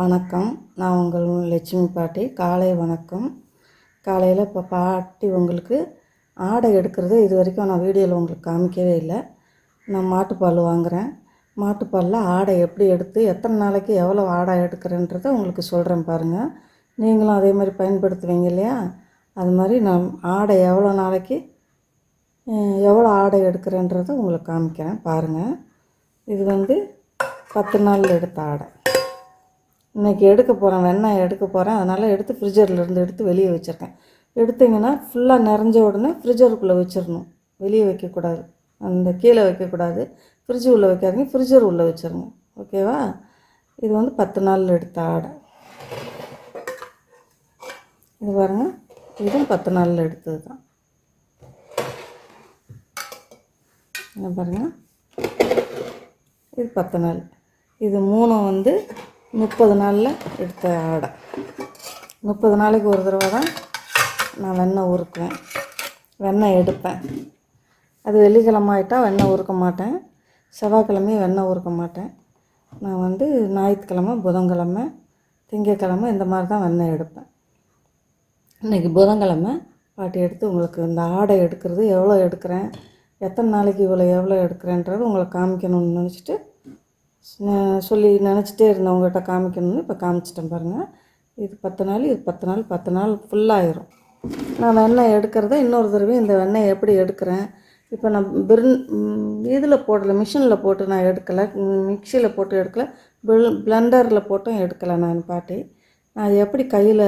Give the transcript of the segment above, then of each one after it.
வணக்கம். நான் உங்கள் லட்சுமி பாட்டி. காலை வணக்கம். காலையில் இப்போ பாட்டி உங்களுக்கு ஆடை எடுக்கிறது இது வரைக்கும் நான் வீடியோவில் உங்களுக்கு காமிக்கவே இல்லை. நான் மாட்டுப்பால் வாங்குகிறேன் மாட்டுப்பாலில் ஆடை எப்படி எடுத்து எத்தனை நாளைக்கு எவ்வளோ ஆடை எடுக்கிறேன்றதை உங்களுக்கு சொல்கிறேன் பாருங்கள் நீங்களும் அதே மாதிரி பயன்படுத்துவீங்க இல்லையா? அது மாதிரி நான் ஆடை எவ்வளோ நாளைக்கு எவ்வளோ ஆடை எடுக்கிறேன்றதை உங்களுக்கு காமிக்கிறேன் பாருங்கள் இது வந்து பத்து நாளில் எடுத்த ஆடை. இன்றைக்கி எடுக்க போகிறேன் வெண்ணெய் எடுக்க போகிறேன் அதனால் எடுத்து ஃப்ரிட்ஜரில் இருந்து எடுத்து வெளியே வச்சுருக்கேன். எடுத்தீங்கன்னா ஃபுல்லாக நிறைஞ்ச உடனே ஃப்ரிட்ஜருக்குள்ளே வச்சிடணும் வெளியே வைக்கக்கூடாது. அந்த கீழே வைக்கக்கூடாது. ஃப்ரிட்ஜு உள்ளே வைக்காதீங்க ஃப்ரிட்ஜர் உள்ளே வச்சிடணும் ஓகேவா இது வந்து பத்து நாளில் எடுத்த ஆடை. இது பாருங்கள் இதுவும் பத்து நாளில் எடுத்தது தான் என்ன பாருங்கள் இது பத்து நாள். இது மூணும் வந்து முப்பது நாளில் எடுத்த ஆடை முப்பது நாளைக்கு ஒரு தடவை தான் நான் வெண்ணெய் உருக்குவேன். வெண்ணெய் எடுப்பேன். அது வெள்ளிக்கிழமை ஆகிட்டால் வெண்ணெய் உருக்க மாட்டேன். செவ்வாய்க்கிழமையும் வெண்ணெய் உருக்க மாட்டேன். நான் வந்து ஞாயிற்றுக்கிழமை புதன்கிழமை திங்கக்கிழமை இந்த மாதிரி தான் வெண்ணெய் எடுப்பேன். இன்றைக்கி புதன்கிழமை பாட்டி எடுத்து உங்களுக்கு இந்த ஆடை எடுக்கிறது எவ்வளோ எடுக்கிறேன் எத்தனை நாளைக்கு இவ்வளோ எவ்வளோ எடுக்கிறேன்றது உங்களுக்கு காமிக்கணும்னு நினச்சிட்டு சொல்லி நினச்சிட்டே இருந்தேன் உங்கள்கிட்ட காமிக்கணும்னு. இப்போ காமிச்சிட்டேன் பாருங்கள் இது பத்து நாள் இது பத்து நாள் பத்து நாள் ஃபுல்லாயிரும் நான் வெண்ணெய் எடுக்கிறத இன்னொரு தடவை இந்த வெண்ணெய் எப்படி எடுக்கிறேன்? இப்போ நான் பிரின் இதில் போடலை மிஷினில் போட்டு நான் எடுக்கலை. மிக்சியில் போட்டு எடுக்கலை. பில் பிளெண்டரில் போட்டும் எடுக்கலை நான் பாட்டி. நான் எப்படி கையில்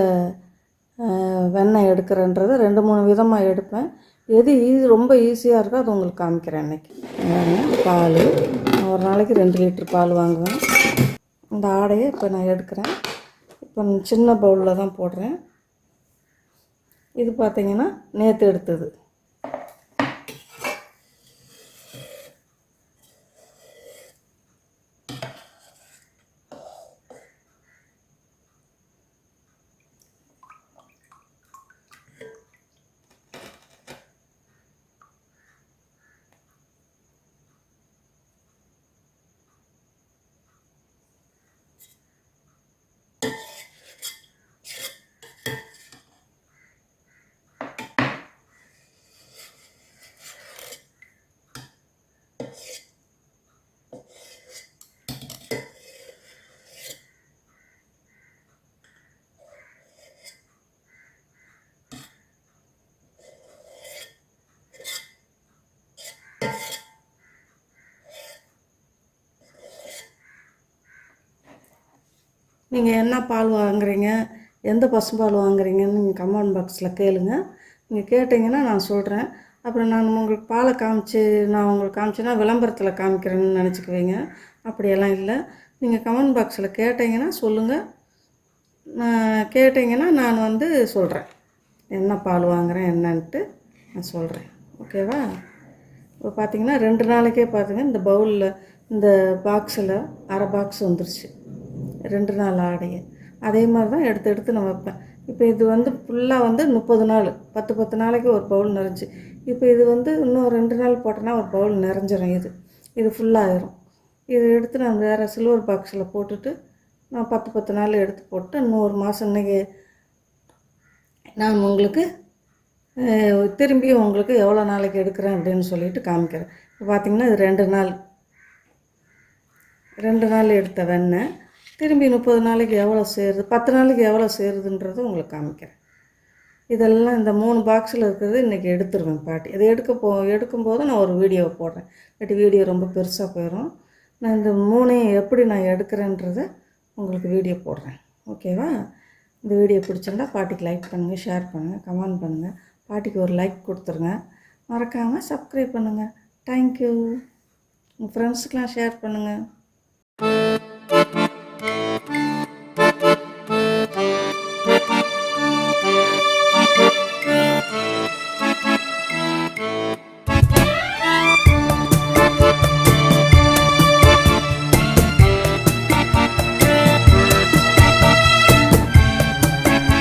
வெண்ணெய் எடுக்கிறேன்றதை ரெண்டு மூணு விதமாக எடுப்பேன். எது ஈஸி ரொம்ப ஈஸியாக இருக்கோ அது உங்களுக்கு காமிக்கிறேன் இன்னைக்கு பால். ஒரு நாளைக்கு ரெண்டு லிட்டர் பால் வாங்குவேன். இந்த ஆடையை இப்போ நான் எடுக்கிறேன். இப்போ நான் சின்ன பவுலில் தான் போடுறேன். இது பார்த்தீங்கன்னா நேற்று எடுத்தது. நீங்கள் என்ன பால் வாங்குறீங்க? எந்த பசும்பால் வாங்குறீங்கன்னு நீங்கள் கமெண்ட் பாக்ஸில் கேளுங்க. நீங்கள் கேட்டிங்கன்னா நான் சொல்கிறேன் அப்புறம் நான் உங்களுக்கு பாலை காமிச்சு நான் உங்களுக்கு காமிச்சேன்னா விளம்பரத்தில் காமிக்கிறேன்னு நினச்சிக்குவீங்க. அப்படியெல்லாம் இல்லை. நீங்கள் கமெண்ட் பாக்ஸில் கேட்டிங்கன்னா சொல்லுங்கள் நான் கேட்டிங்கன்னா நான் வந்து சொல்கிறேன் என்ன பால் வாங்குறேன் என்னன்ட்டு நான் சொல்கிறேன் ஓகேவா? இப்போ பார்த்தீங்கன்னா ரெண்டு நாளைக்கே பார்த்துங்க இந்த பவுலில் இந்த பாக்ஸில் அரை பாக்ஸ் வந்துருச்சு. ரெண்டு நாள் ஆடையை. அதே மாதிரி தான் எடுத்து எடுத்து நான் வைப்பேன். இப்போ இது வந்து ஃபுல்லாக வந்து முப்பது நாள் பத்து பத்து நாளைக்கு ஒரு பவுல் நிறைஞ்சு. இப்போ இது வந்து இன்னும் ரெண்டு நாள் போட்டேன்னா ஒரு பவுல் நிறைஞ்சிரும் இது. இது ஃபுல்லாகிடும் இதை எடுத்து நான் வேறு சில்வர் பாக்ஸில் போட்டுட்டு நான் பத்து பத்து நாள் எடுத்து போட்டு இன்னும் ஒரு மாதம் இன்னைக்கு நான் உங்களுக்கு திரும்பியும் உங்களுக்கு எவ்வளோ நாளைக்கு எடுக்கிறேன் அப்படின்னு சொல்லிட்டு காமிக்கிறேன். இப்போ பார்த்தீங்கன்னா இது ரெண்டு நாள். ரெண்டு நாள் எடுத்த வெண்ணெய். திரும்பி முப்பது நாளைக்கு எவ்வளோ சேருது? பத்து நாளைக்கு எவ்வளோ சேருதுன்றது உங்களுக்கு காமிக்கிறேன். இதெல்லாம் இந்த மூணு பாக்ஸில் இருக்கிறது இன்றைக்கி எடுத்துருவேன் பாட்டி. இதை எடுக்க போ எடுக்கும்போது நான் ஒரு வீடியோ போடுறேன். இல்லாட்டி வீடியோ ரொம்ப பெருசாக போயிடும் நான் இந்த மூணையும் எப்படி நான் எடுக்கிறேன்றதை உங்களுக்கு வீடியோ போடுறேன். ஓகேவா இந்த வீடியோ பிடிச்சிருந்தா பாட்டிக்கு லைக் பண்ணுங்கள் ஷேர் பண்ணுங்கள் கமெண்ட் பண்ணுங்கள் பாட்டிக்கு ஒரு லைக் கொடுத்துருங்க. மறக்காமல் சப்ஸ்கிரைப் பண்ணுங்கள் தேங்க்யூ உங்கள் ஃப்ரெண்ட்ஸுக்கெலாம் ஷேர் பண்ணுங்கள்